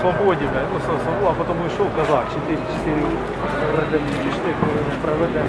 свободі, ну, со- свобода, а потім йшов казак, чотири, чотири проведені, пішли, проведемо.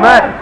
Ahmad